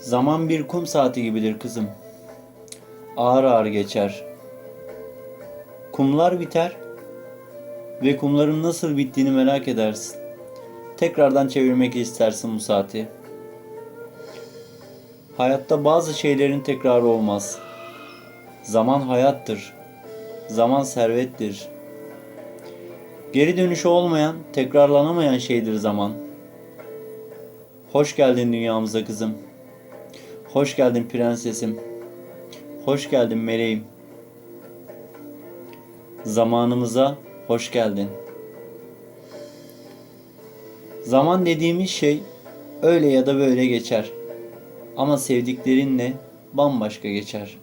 Zaman bir kum saati gibidir kızım. Ağır ağır geçer. Kumlar biter ve kumların nasıl bittiğini merak edersin. Tekrardan çevirmek istersin bu saati. Hayatta bazı şeylerin tekrarı olmaz. Zaman hayattır. Zaman servettir. Geri dönüşü olmayan, tekrarlanamayan şeydir zaman. Hoş geldin dünyamıza kızım. Hoş geldin prensesim. Hoş geldin meleğim. Zamanımıza hoş geldin. Zaman dediğimiz şey öyle ya da böyle geçer. Ama sevdiklerinle bambaşka geçer.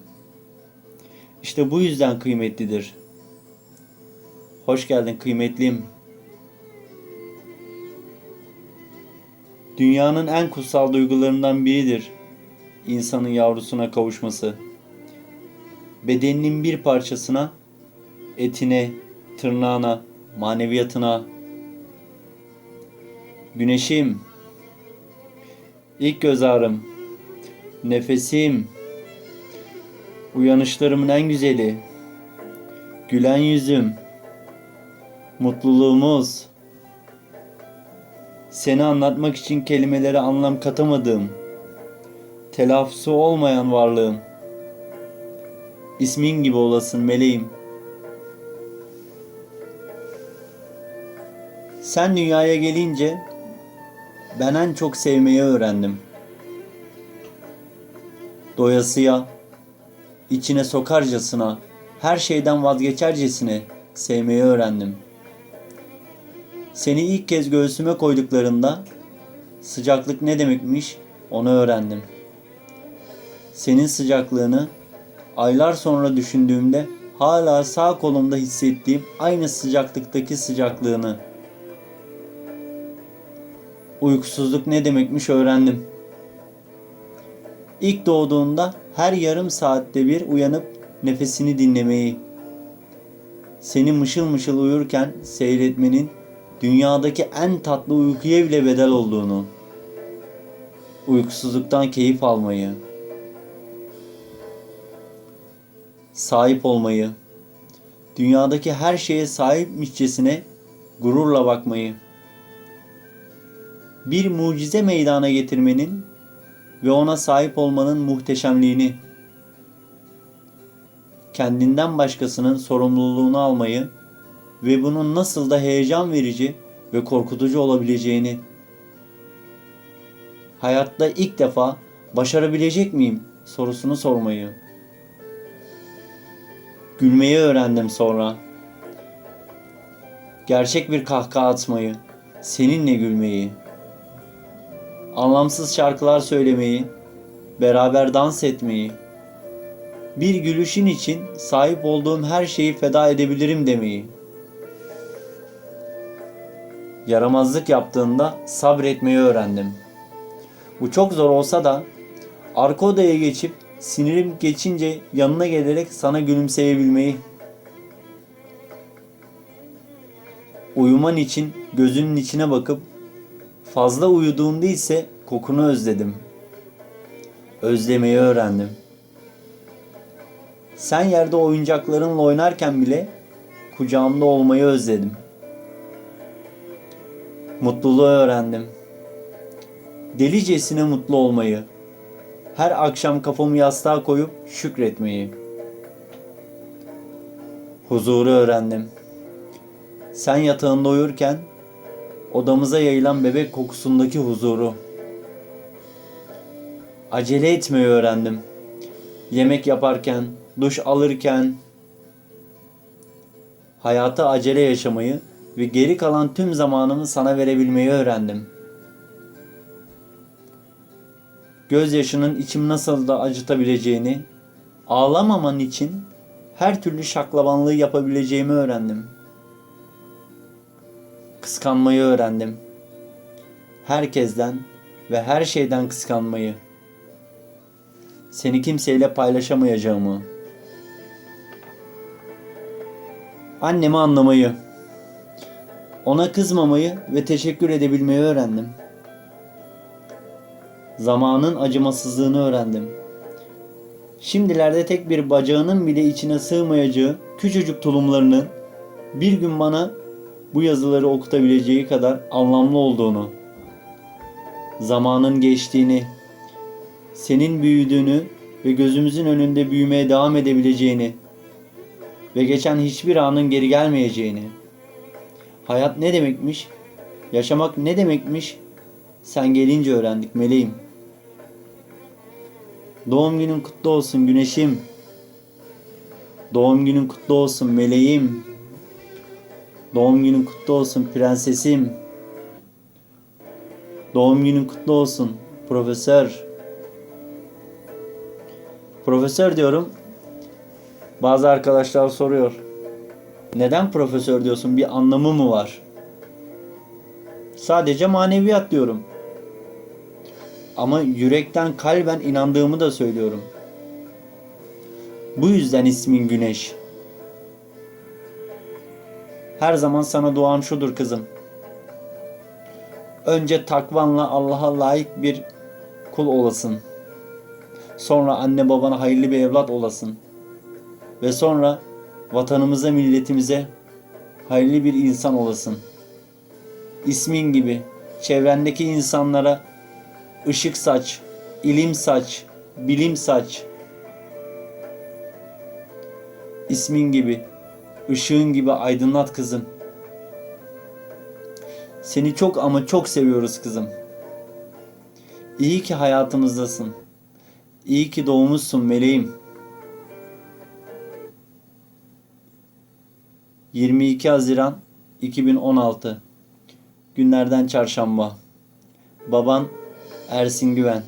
İşte bu yüzden kıymetlidir. Hoş geldin kıymetlim. Dünyanın en kutsal duygularından biridir insanın yavrusuna kavuşması. Bedeninin bir parçasına, etine, tırnağına, maneviyatına. Güneşim, ilk göz ağrım, nefesim, uyanışlarımın en güzeli, gülen yüzüm, mutluluğumuz, seni anlatmak için kelimelere anlam katamadığım, telaffuzu olmayan varlığım, ismin gibi olasın meleğim. Sen dünyaya gelince ben en çok sevmeyi öğrendim. Doyasıya, içine sokarcasına, her şeyden vazgeçercesine sevmeyi öğrendim. Seni ilk kez göğsüme koyduklarında sıcaklık ne demekmiş onu öğrendim. Senin sıcaklığını aylar sonra düşündüğümde hala sağ kolumda hissettiğim aynı sıcaklıktaki sıcaklığını uykusuzluk ne demekmiş öğrendim. İlk doğduğunda her yarım saatte bir uyanıp nefesini dinlemeyi, seni mışıl mışıl uyurken seyretmenin dünyadaki en tatlı uykuya bile bedel olduğunu, uykusuzluktan keyif almayı, sahip olmayı, dünyadaki her şeye sahipmişçesine gururla bakmayı, bir mucize meydana getirmenin ve ona sahip olmanın muhteşemliğini, kendinden başkasının sorumluluğunu almayı ve bunun nasıl da heyecan verici ve korkutucu olabileceğini, hayatta ilk defa başarabilecek miyim? sorusunu sormayı, gülmeyi öğrendim sonra, gerçek bir kahkaha atmayı, seninle gülmeyi, anlamsız şarkılar söylemeyi, beraber dans etmeyi, bir gülüşün için sahip olduğum her şeyi feda edebilirim demeyi. Yaramazlık yaptığında sabretmeyi öğrendim. Bu çok zor olsa da arka odaya geçip sinirim geçince yanına gelerek sana gülümseyebilmeyi. Uyuman için gözünün içine bakıp fazla uyuduğunda ise kokunu özledim. Özlemeyi öğrendim. Sen yerde oyuncaklarınla oynarken bile kucağımda olmayı özledim. Mutluluğu öğrendim. Delicesine mutlu olmayı, her akşam kafamı yastığa koyup şükretmeyi. Huzuru öğrendim. Sen yatağında uyurken odamıza yayılan bebek kokusundaki huzuru. Acele etmeyi öğrendim. Yemek yaparken, duş alırken, hayata acele yaşamayı ve geri kalan tüm zamanımı sana verebilmeyi öğrendim. Gözyaşının içim nasıl da acıtabileceğini, ağlamaman için her türlü şaklabanlığı yapabileceğimi öğrendim. Kıskanmayı öğrendim. Herkesten ve her şeyden kıskanmayı. Seni kimseyle paylaşamayacağımı. Annemi anlamayı. Ona kızmamayı ve teşekkür edebilmeyi öğrendim. Zamanın acımasızlığını öğrendim. Şimdilerde tek bir bacağının bile içine sığmayacağı küçücük tulumlarının bir gün bana bu yazıları okutabileceği kadar anlamlı olduğunu, zamanın geçtiğini, senin büyüdüğünü ve gözümüzün önünde büyümeye devam edebileceğini ve geçen hiçbir anın geri gelmeyeceğini. Hayat ne demekmiş? Yaşamak ne demekmiş? Sen gelince öğrendik meleğim. Doğum günün kutlu olsun güneşim. Doğum günün kutlu olsun meleğim. Doğum günün kutlu olsun prensesim. Doğum günün kutlu olsun profesör. Profesör diyorum. Bazı arkadaşlar soruyor. Neden profesör diyorsun? Bir anlamı mı var? Sadece maneviyat diyorum. Ama yürekten kalben inandığımı da söylüyorum. Bu yüzden ismin Güneş. Her zaman sana duam şudur kızım. Önce takvanla Allah'a layık bir kul olasın. Sonra anne babana hayırlı bir evlat olasın. Ve sonra vatanımıza, milletimize hayırlı bir insan olasın. İsmin gibi çevrendeki insanlara ışık saç, ilim saç, bilim saç. İsmin gibi, ışığın gibi aydınlat kızım. Seni çok ama çok seviyoruz kızım. İyi ki hayatımızdasın. İyi ki doğmuşsun meleğim. 22 Haziran 2016 Günlerden çarşamba. Baban Ersin Güven